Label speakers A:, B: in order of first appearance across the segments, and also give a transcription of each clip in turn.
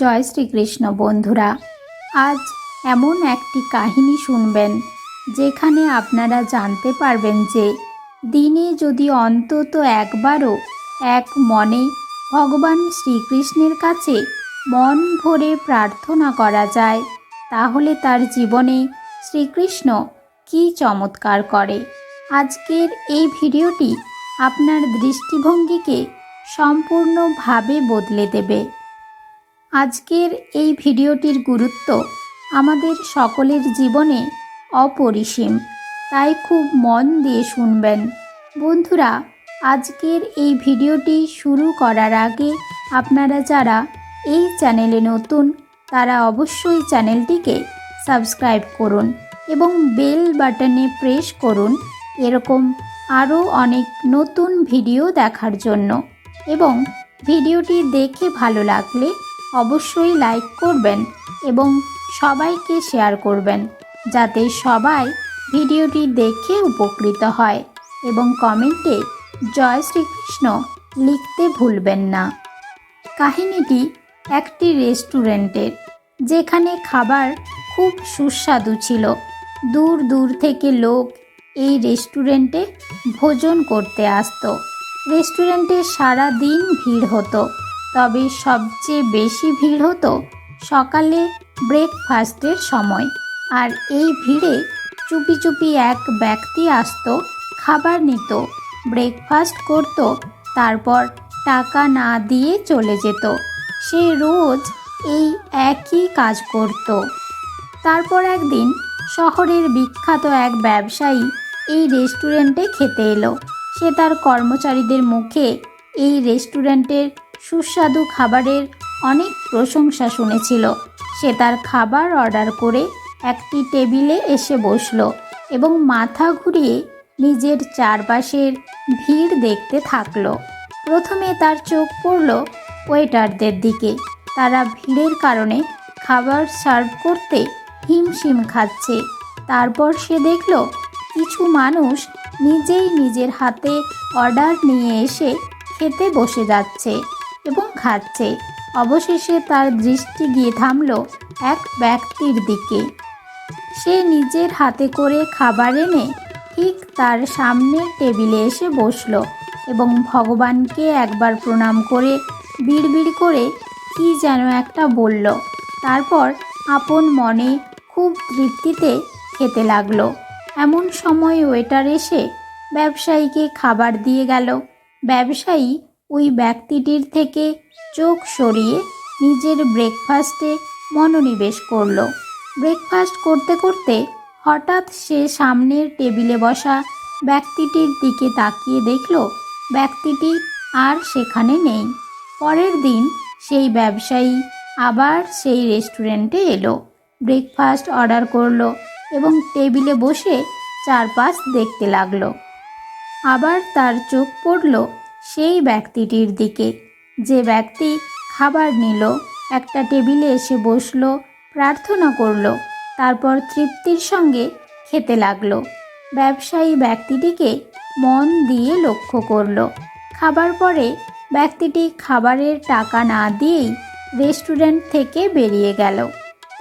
A: জয় শ্রীকৃষ্ণ, বন্ধুরা। আজ এমন একটি কাহিনী শুনবেন, যেখানে আপনারা জানতে পারবেন যে দিনে যদি অন্তত একবারও এক মনে ভগবান শ্রীকৃষ্ণের কাছে মন ভরে প্রার্থনা করা যায়, তাহলে তার জীবনে শ্রীকৃষ্ণ কী চমৎকার করে। আজকের এই ভিডিওটি আপনার দৃষ্টিভঙ্গিকে সম্পূর্ণভাবে বদলে দেবে। আজকের এই ভিডিওটির গুরুত্ব আমাদের সকলের জীবনে অপরিসীম। তাই খুব মন দিয়ে শুনবেন। বন্ধুরা, আজকের এই ভিডিওটি শুরু করার আগে আপনারা যারা এই চ্যানেলে নতুন, তারা অবশ্যই চ্যানেলটিকে সাবস্ক্রাইব করুন এবং বেল বাটনে প্রেস করুন এরকম আরও অনেক নতুন ভিডিও দেখার জন্য। এবং ভিডিওটি দেখে ভালো লাগলে অবশ্যই লাইক করবেন এবং সবাইকে শেয়ার করবেন, যাতে সবাই ভিডিওটি দেখে উপকৃত হয় এবং কমেন্টে জয় শ্রীকৃষ্ণ লিখতে ভুলবেন না। কাহিনীটি একটি রেস্টুরেন্টের, যেখানে খাবার খুব সুস্বাদু ছিল। দূর দূর থেকে লোক এই রেস্টুরেন্টে ভোজন করতে আসতো। রেস্টুরেন্টে সারা দিন ভিড় হতো। তবে সবচেয়ে বেশি ভিড় হতো সকালে ব্রেকফাস্টের সময়। আর এই ভিড়ে চুপি চুপি এক ব্যক্তি আসতো, খাবার নিত ব্রেকফাস্ট করত, তারপর টাকা না দিয়ে চলে যেত। সে রোজ এই একই কাজ করত। তারপর একদিন শহরের বিখ্যাত এক ব্যবসায়ী এই রেস্টুরেন্টে খেতে এলো। সে তার কর্মচারীদের মুখে এই রেস্টুরেন্টের সুস্বাদু খাবারের অনেক প্রশংসা শুনেছিল। সে তার খাবার অর্ডার করে একটি টেবিলে এসে বসল এবং মাথা ঘুরিয়ে নিজের চারপাশের ভিড় দেখতে থাকল। প্রথমে তার চোখ পড়ল ওয়েটারদের দিকে। তারা ভিড়ের কারণে খাবার সার্ভ করতে হিমশিম খাচ্ছে। তারপর সে দেখল, কিছু মানুষ নিজেই নিজের হাতে অর্ডার নিয়ে এসে খেতে বসে যাচ্ছে। এবং খাচ্ছে। অবশেষে তার দৃষ্টি গিয়ে থামল এক ব্যক্তির দিকে। সে নিজের হাতে করে খাবার এনে ঠিক তার সামনের টেবিলে এসে বসল এবং ভগবানকে একবার প্রণাম করে বিড়বিড় করে কি যেন একটা বলল। তারপর আপন মনে খুব তৃপ্তিতে খেতে লাগল। এমন সময় ওয়েটার এসে ব্যবসায়ীকে খাবার দিয়ে গেল। ব্যবসায়ী ওই ব্যক্তিটির থেকে চোখ সরিয়ে নিজের ব্রেকফাস্টে মনোনিবেশ করল। ব্রেকফাস্ট করতে করতে হঠাৎ সে সামনের টেবিলে বসা ব্যক্তিটির দিকে তাকিয়ে দেখল, ব্যক্তিটি আর সেখানে নেই। পরের দিন সেই ব্যবসায়ী আবার সেই রেস্টুরেন্টে এলো। ব্রেকফাস্ট অর্ডার করল এবং টেবিলে বসে চারপাশ দেখতে লাগল। আবার তার চোখ পড়ল সেই ব্যক্তিটির দিকে। যে ব্যক্তি খাবার নিল, একটা টেবিলে এসে বসল, প্রার্থনা করল, তারপর তৃপ্তির সঙ্গে খেতে লাগল। ব্যবসায়ী ব্যক্তিটিকে মন দিয়ে লক্ষ্য করল। খাবার পরে ব্যক্তিটি খাবারের টাকা না দিয়েই রেস্টুরেন্ট থেকে বেরিয়ে গেল।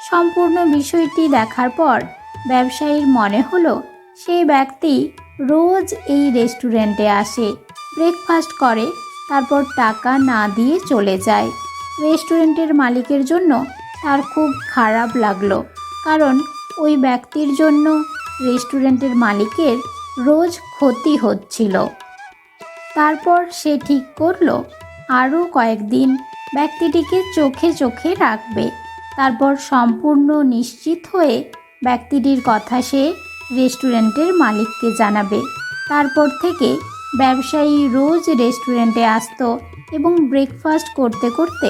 A: সম্পূর্ণ বিষয়টি দেখার পর ব্যবসায়ীর মনে হলো, সেই ব্যক্তি রোজ এই রেস্টুরেন্টে আসে। ব্রেকফাস্ট করে, তারপর টাকা না দিয়ে চলে যায়। রেস্টুরেন্টের মালিকের জন্য তার খুব খারাপ লাগল, কারণ ওই ব্যক্তির জন্য রেস্টুরেন্টের মালিকের রোজ ক্ষতি হচ্ছিল। তারপর সে ঠিক করল, আরও কয়েকদিন ব্যক্তিটিকে চোখে চোখে রাখবে। তারপর সম্পূর্ণ নিশ্চিত হয়ে ব্যক্তিটির কথা সে রেস্টুরেন্টের মালিককে জানাবে। তারপর থেকে ব্যবসায়ী রোজ রেস্টুরেন্টে আসতো এবং ব্রেকফাস্ট করতে করতে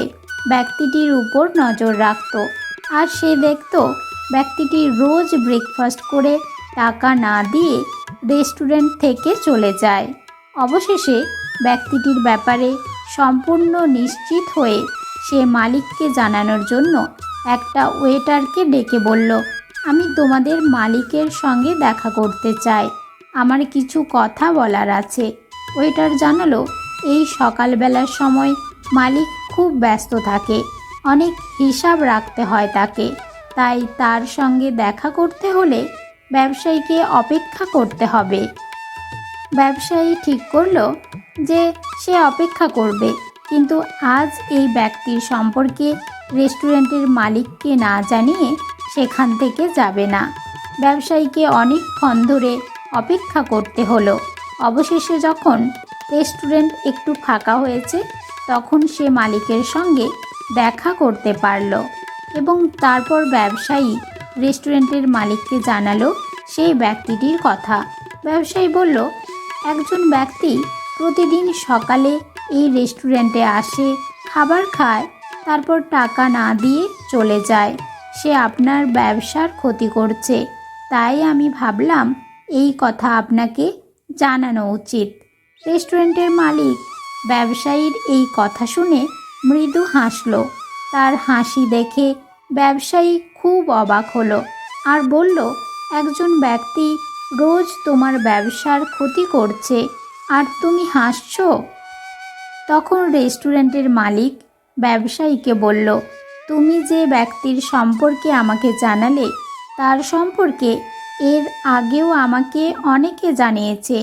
A: ব্যক্তিটির উপর নজর রাখতো। আর সে দেখতো ব্যক্তিটি রোজ ব্রেকফাস্ট করে টাকা না দিয়ে রেস্টুরেন্ট থেকে চলে যায়। অবশেষে ব্যক্তিটির ব্যাপারে সম্পূর্ণ নিশ্চিত হয়ে সে মালিককে জানানোর জন্য একটা ওয়েটারকে ডেকে বলল, আমি তোমাদের মালিকের সঙ্গে দেখা করতে চাই। আমার কিছু কথা বলার আছে। ওয়েটার জানালো, এই সকালবেলার সময় মালিক খুব ব্যস্ত থাকে। অনেক হিসাব রাখতে হয় তাকে। তাই তার সঙ্গে দেখা করতে হলে ব্যবসায়ীকে অপেক্ষা করতে হবে। ব্যবসায়ী ঠিক করল যে সে অপেক্ষা করবে, কিন্তু আজ এই ব্যক্তির সম্পর্কে রেস্টুরেন্টের মালিককে না জানিয়ে সেখান থেকে যাবে না। ব্যবসায়ীকে অনেকক্ষণ ধরে অপেক্ষা করতে হলো। অবশেষে যখন রেস্টুরেন্ট একটু ফাঁকা হয়েছে, তখন সে মালিকের সঙ্গে দেখা করতে পারল এবং তারপর ব্যবসায়ী রেস্টুরেন্টের মালিককে জানালো সেই ব্যক্তিটির কথা। ব্যবসায়ী বলল, একজন ব্যক্তি প্রতিদিন সকালে এই রেস্টুরেন্টে আসে, খাবার খায়, তারপর টাকা না দিয়ে চলে যায়। সে আপনার ব্যবসার ক্ষতি করছে। তাই আমি ভাবলাম এই কথা আপনাকে জানানো উচিত। রেস্টুরেন্টের মালিক ব্যবসায়ীর এই কথা শুনে মৃদু হাসল। তার হাসি দেখে ব্যবসায়ী খুব অবাক হলো আর বলল, একজন ব্যক্তি রোজ তোমার ব্যবসার ক্ষতি করছে আর তুমি হাসছো? তখন রেস্টুরেন্টের মালিক ব্যবসায়ীকে বলল, তুমি যে ব্যক্তির সম্পর্কে আমাকে জানালে, তার সম্পর্কে এর আগেও আমাকে অনেকে জানিয়েছে,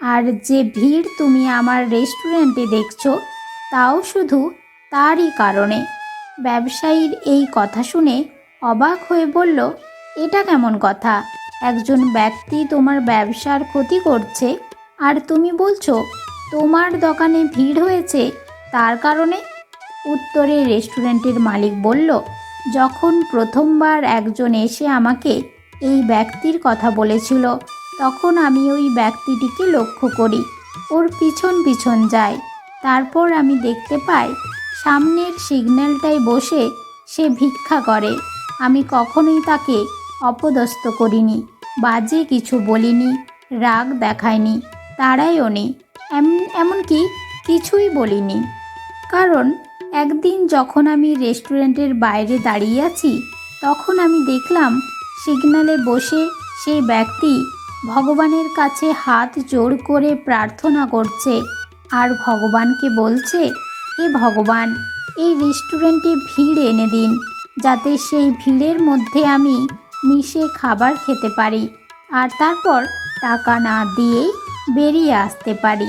A: আর যে ভিড় তুমি আমার রেস্টুরেন্টে দেখছ, তাও শুধু তারই কারণে। ব্যবসায়ীর এই কথা শুনে অবাক হয়ে বলল, এটা কেমন কথা? একজন ব্যক্তি তোমার ব্যবসার ক্ষতি করছে, আর তুমি বলছো, তোমার দোকানে ভিড় হয়েছে, তার কারণে? উত্তরে রেস্টুরেন্টের মালিক বলল, যখন প্রথমবার একজন এসে আমাকে এই ব্যক্তির কথা বলেছিল। তখন আমি ওই ব্যক্তিটিকে লক্ষ্য করি। ওর পিছন পিছন যাই তারপর আমি দেখতে পাই, সামনের সিগন্যালটায় বসে সে ভিক্ষা করে। আমি কখনোই তাকে অপদস্থ করিনি, বাজে কিছু বলিনি, রাগ দেখায়নি তারাইও নেই এমন এমনকি কিছুই বলিনি। কারণ একদিন যখন আমি রেস্টুরেন্টের বাইরে দাঁড়িয়ে আছি, তখন আমি দেখলাম সিগনালে বসে সেই ব্যক্তি ভগবানের কাছে হাত জোর করে প্রার্থনা করছে। আর ভগবানকে বলছে, হে ভগবান, এই রেস্টুরেন্টে ভিড় এনে দিন, যাতে সেই ভিড়ের মধ্যে আমি মিশে খাবার খেতে পারি। আর তারপর টাকা না দিয়েই বেরিয়ে আসতে পারি।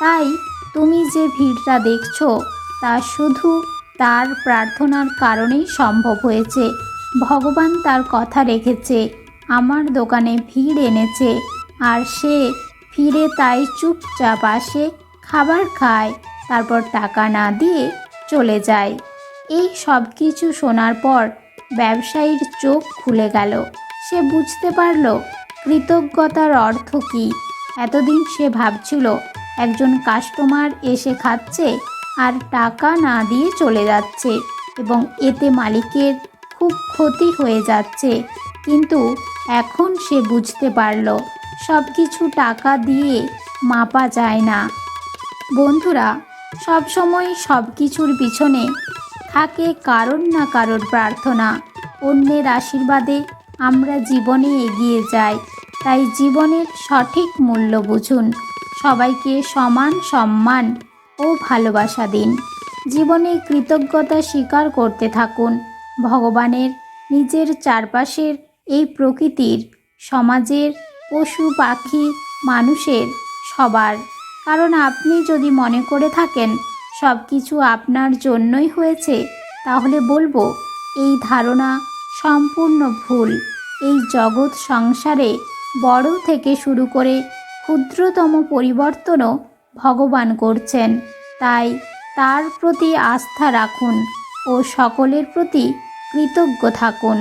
A: তাই তুমি যে ভিড়টা দেখছ, তা শুধু তার প্রার্থনার কারণেই সম্ভব হয়েছে। ভগবান তার কথা রেখেছে, আমার দোকানে ভিড় এনেছে, আর সে ফিরে তাই চুপচাপ আসে, খাবার খায়, তারপর টাকা না দিয়ে চলে যায়। এই সব কিছু শোনার পর ব্যবসায়ীর চোখ খুলে গেল। সে বুঝতে পারল, কৃতজ্ঞতার অর্থ কী? এতদিন সে ভাবছিল, একজন কাস্টমার এসে খাচ্ছে, আর টাকা না দিয়ে চলে যাচ্ছে, এবং এতে মালিকের খুব ক্ষতি হয়ে যাচ্ছে। কিন্তু এখন সে বুঝতে পারল সব কিছু টাকা দিয়ে মাপা যায় না। বন্ধুরা, সবসময় সব কিছুর পিছনে থাকে কারণ না কারোর প্রার্থনা। অন্যের আশীর্বাদে আমরা জীবনে এগিয়ে যাই। তাই জীবনের সঠিক মূল্য বুঝুন। সবাইকে সমান সম্মান ও ভালোবাসা দিন। জীবনে কৃতজ্ঞতা স্বীকার করতে থাকুন। ভগবানের নিজের চারপাশের এই প্রকৃতির সমাজের পশু, পাখি, মানুষের সবার। কারণ আপনি যদি মনে করে থাকেন সব কিছু আপনার জন্যই হয়েছে, তাহলে বলব এই ধারণা সম্পূর্ণ ভুল। এই জগৎ সংসারে বড় থেকে শুরু করে ক্ষুদ্রতম পরিবর্তনও ভগবান করছেন। তাই তার প্রতি আস্থা রাখুন ও সকলের প্রতি কৃতজ্ঞ থাকুন।